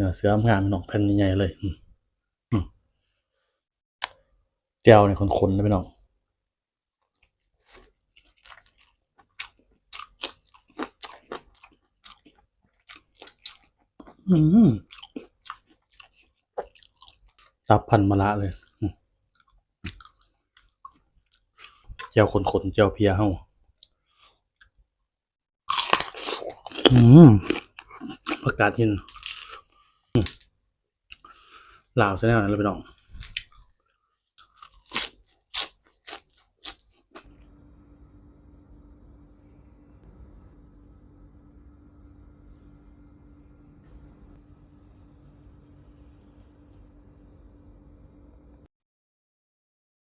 นื้อเสืองามพี่น้องแผ่นใหญ่เลยอืมอืมแก้วเนี่ยขนๆนะพี่น้องตับพันมะละเลยอืมแก้วขนๆแก้วเพียเฮาอืมประกาศหิน ลาวใช่ไหมเลยพี่น้อง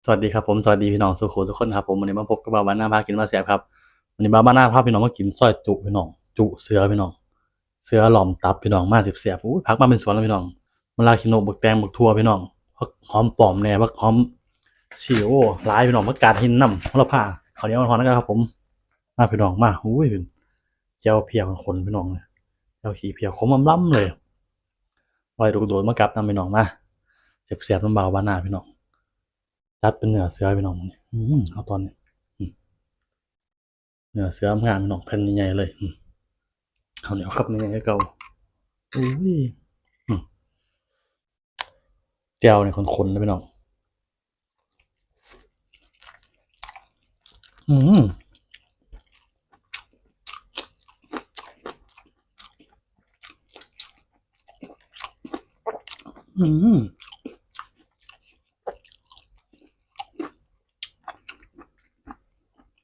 สวัสดีครับผมสวัสดีพี่น้องสุขุทุกคนครับผมวันนี้มาพบกับบาบ้านหน้าพากินมาแสบครับวันนี้บาบ้านหน้าพาพี่น้องมากินซอยจุพี่น้อง จุเสือพี่น้อง เสือหลอมตับพี่น้องมาสิบเสียบอุ้พักมาเป็นสวนแล้วพี่น้อง มาลาคิโนบักแตงบักทั่วพี่น้องพักหอมปอมแน่พักหอมชิโอ้ลายพี่น้องพักกาดหินน้ำพลผ้าเขาเนี้ยมันหอนนะครับผมมาพี่น้องมาอุ้ยเป็นเจ้าเพียวคนพี่น้องเลยเจ้าขี้เพียวขมล้ำเลยลอยดุกโดดมากัดน้ำพี่น้องมาเสียบเสียบน้ำเบาบ้านหน้าพี่น้องจัดเป็นเนื้อเสือพี่น้องนี่เอาตอนนี้เนื้อเสืองามพี่น้องแผ่นใหญ่เลยเอาเหนียวครับนี่ให้เก่าอุ้ย แก้วเนี่ยคนๆนะพี่น้องอืมอืม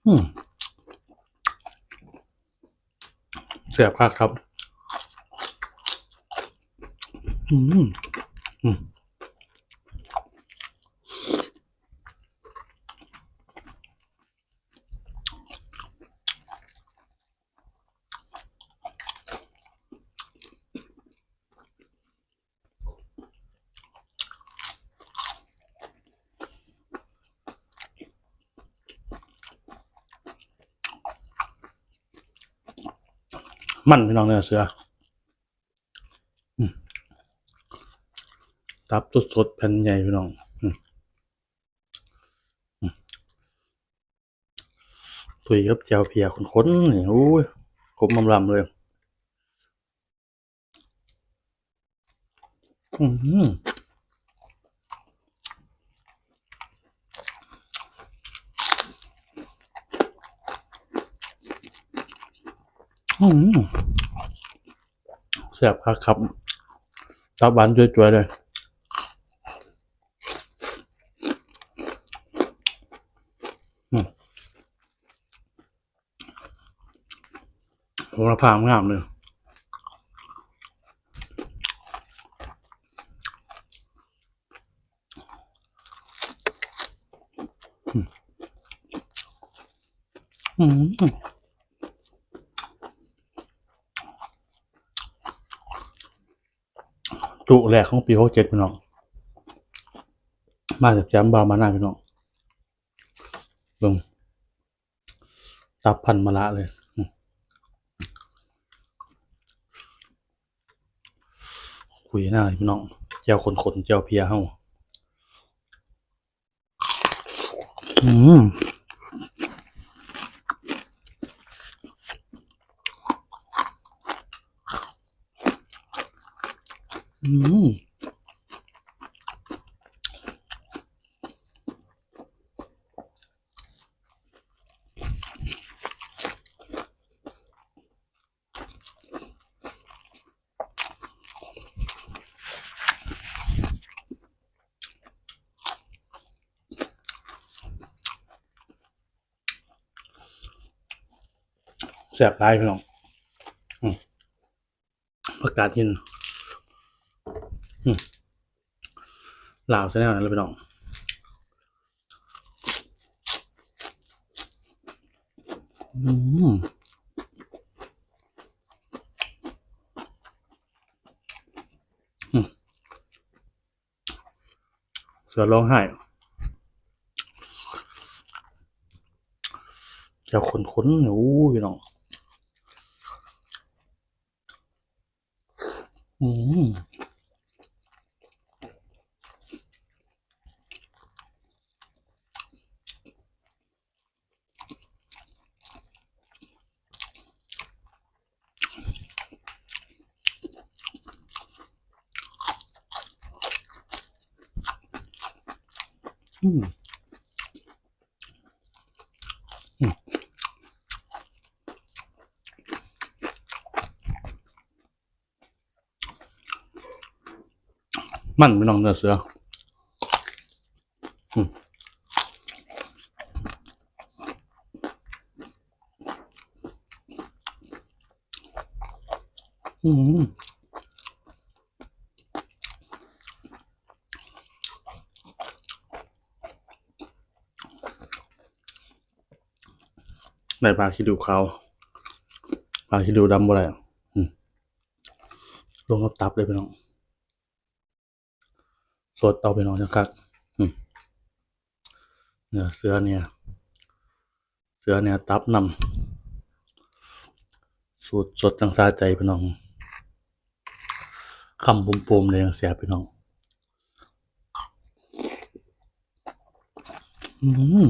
อืมเสียบคักครับ อืมอืม มันพี่น้องเนื้อเสือตับสดๆแผ่นใหญ่พี่น้องตุยกับเจียวเพียข้นๆนี่โอ้ยขมลำๆเลย อืม แซ่บครับครับตับหวานจ่วยๆเลยอืมโหระพางามเลยอืม จุแรกของปีหกเจ็ดพี่น้อง มาจากแจมบามาหน้าพี่น้องลงตับพันมะละเลยคุยหน้าพี่น้องเจ้าขนขนเจ้าเพียเฮ้าอืม อืมแสบร้ายพี่น้องประกาศหิน ลาวใช่แน่นอนเลยพี่น้องอืมเสือร้องไห้จะขนขนๆโอ้ยพี่น้อง อืม มันพี่น้องเนื้อเสืออืม ได้ปลาคิดดูเขาปลาคิดดูดำบ่ได้อะอืมลงกับตับเลยพี่น้อง สดเอาไปน้อนนะครับเนื้อเสือเนี่ย เสือเนี่ย ตับนำสูตรสดจังซาใจพี่น้องคำปุ่มๆเลยยังเสียพี่น้อง อืม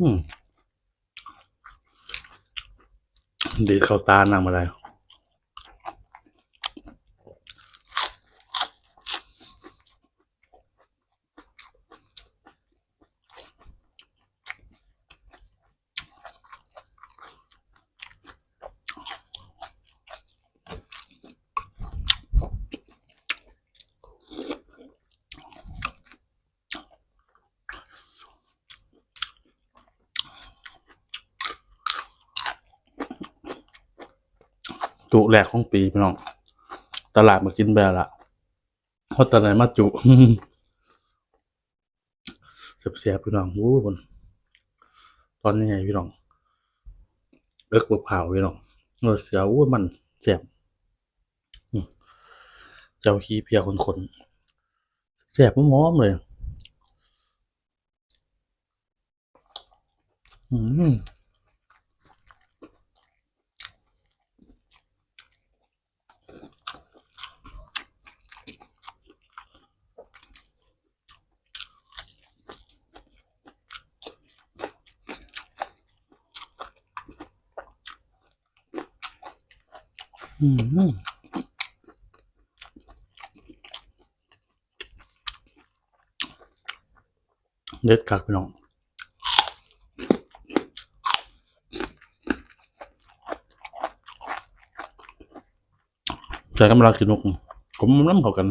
อืม ดีเข้าตาหนังอะไร จุแรกของปีพี่น้อง ตลาดมากินแบบละเพราะตอนไหนมาจุเสียบๆพี่น้องวู้บนตอนนี้ไงพี่น้องเลิกเผาพี่น้องเนื้อเสือวู้มันเสียบเจ้าขี้เพียคนคนเสียบม้อมเลย อืม อืมเด็ดกักพี่น้องใส่กำลังกินนกผมน้ำเข้ากัน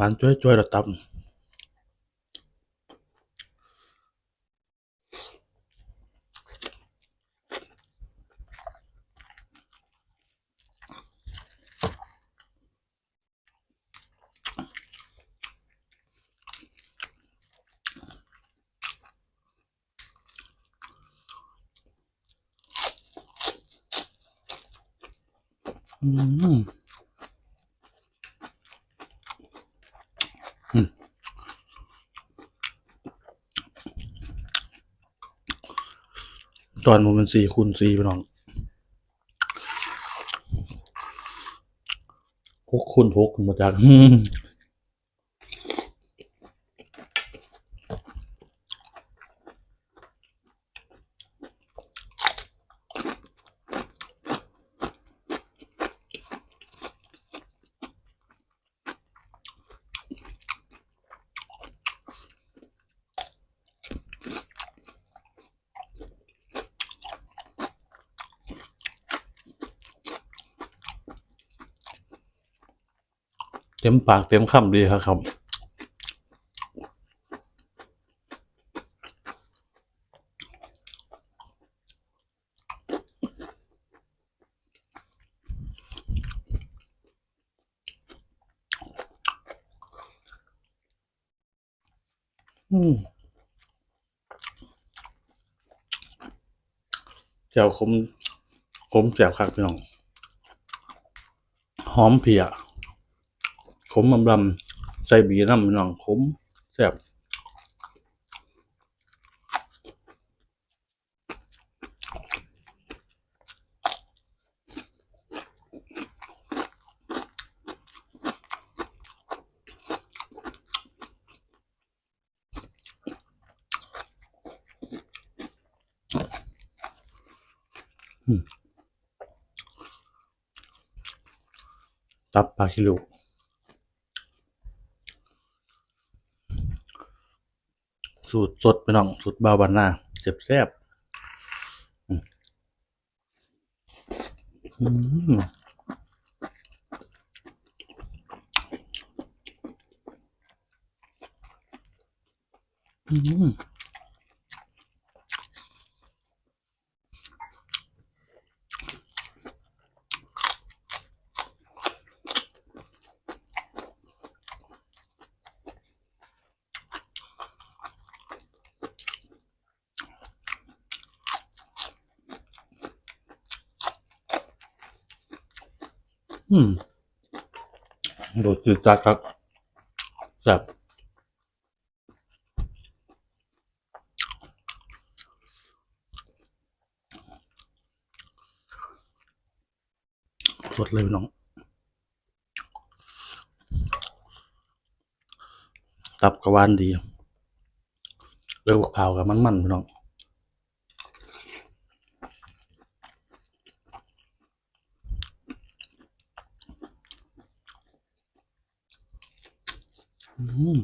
หวานจ้วยๆระตับ อืมอืม ตอนมันเป็นสี่คูณสี่พี่น้องหกคูณหกหมดจาก เต็มปากเต็มคำดีครับครับแจ่วขมขมแจ่วครับพี่น้อง หอมเพีย ขมลำลำใส่บีน้ำพี่น้องขมแซ่บตับปลาคิริว สูตรสดไปน้อง สูตรบาวบานนาเจ็บแซ่บอืมอืม อืมอืมโดดจืดจัดครับแซ่บสดเลยน้องตับกระวานดีเร็วกว่าเผากับมันๆพี่น้อง อืม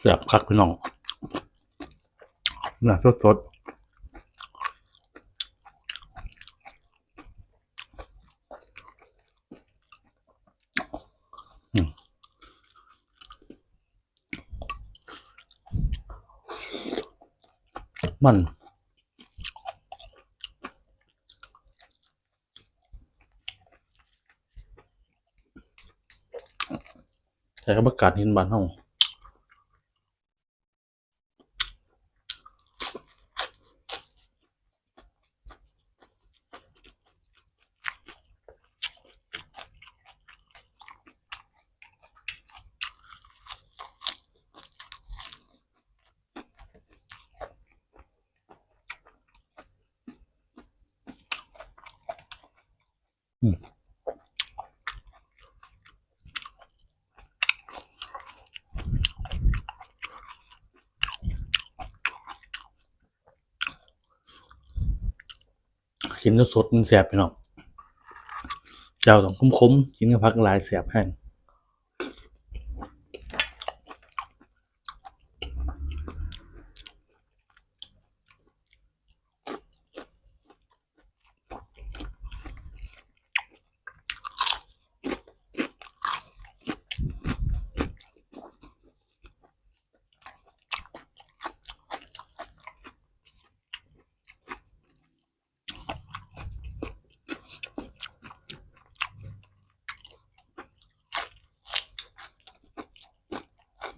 แซ่บคักพี่น้องน่าสดสดมันใส่กับประกาศหินบานเฮา กินแล้วสดมันแสบพี่น้องเจ้าต้องคุ้มๆกินกับผักหลายแสบแห้ง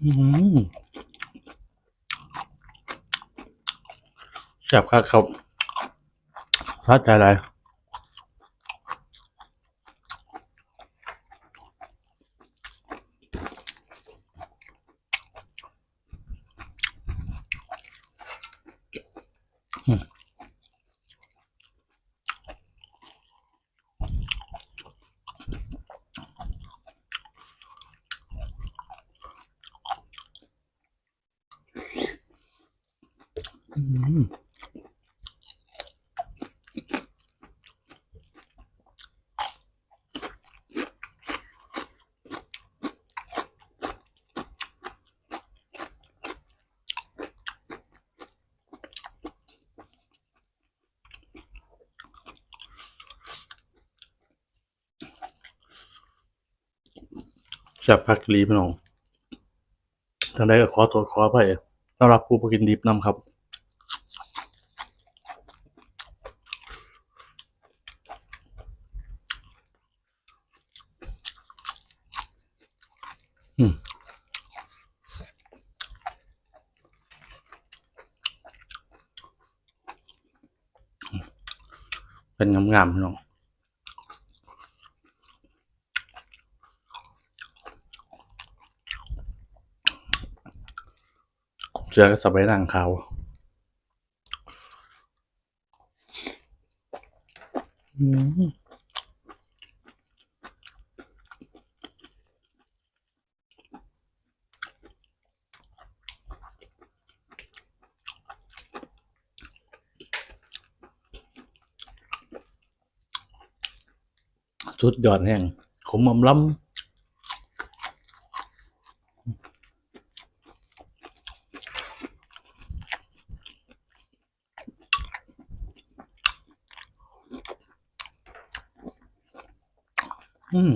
แซ่บคักครับท้าใจอะไร อืมแซ่ บผักลีพี่น้องทางใดก็ขอโทษขออภัยสำหรับผู้บ่กินดิบนํครับอืมเป็นงามๆพี่น้อง เสือกับสบายนางขาอืมสุดยอดแห่งขมอมล้ำอืม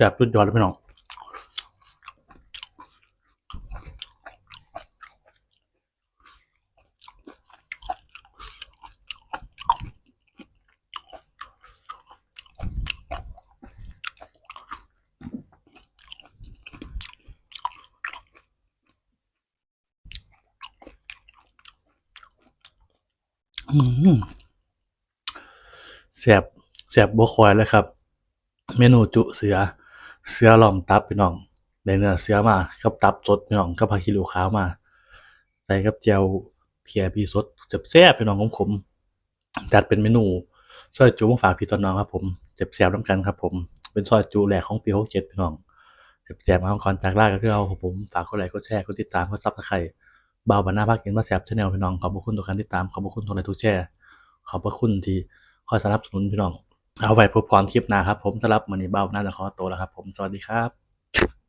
แซ่บสุดยอดเลยพี่น้องอืมแซ่บแซ่บบ่คอยเลยครับ เมนูจุเสือ เสือล้อมตับพี่น้องได้เนื้อเสือมากับตับสดพี่น้องกับผักขี้เหล็กขาวมา ใส่กับแจ่วเพียพี่สดแซ่บพี่น้องของผมจัดเป็นเมนูซอยจุมาฝากพี่ต้นน้องครับผมจับแซ่บๆนํกันครับผมเป็นซอยจุแรกของปี67พี่น้องแซ่บมาก่อนจากล่าก็คือเอาผมฝากกดไลค์กดแชร์กดติดตามกด Subscribe บ่าวบรรณาภาคกินมาแซ่บ Channel พี่น้องขอบพระคุณทุกการติดตามขอบพระคุณทุกไลค์ทุกแชร์ขอบพระคุณที่คอยสนับสนุนพี่น้อง เอาไว้พบความคลิปหน้าครับ ผมสำหรับมื้อนี้บ่าน่าจะขอตัวแล้วครับ ผมสวัสดีครับ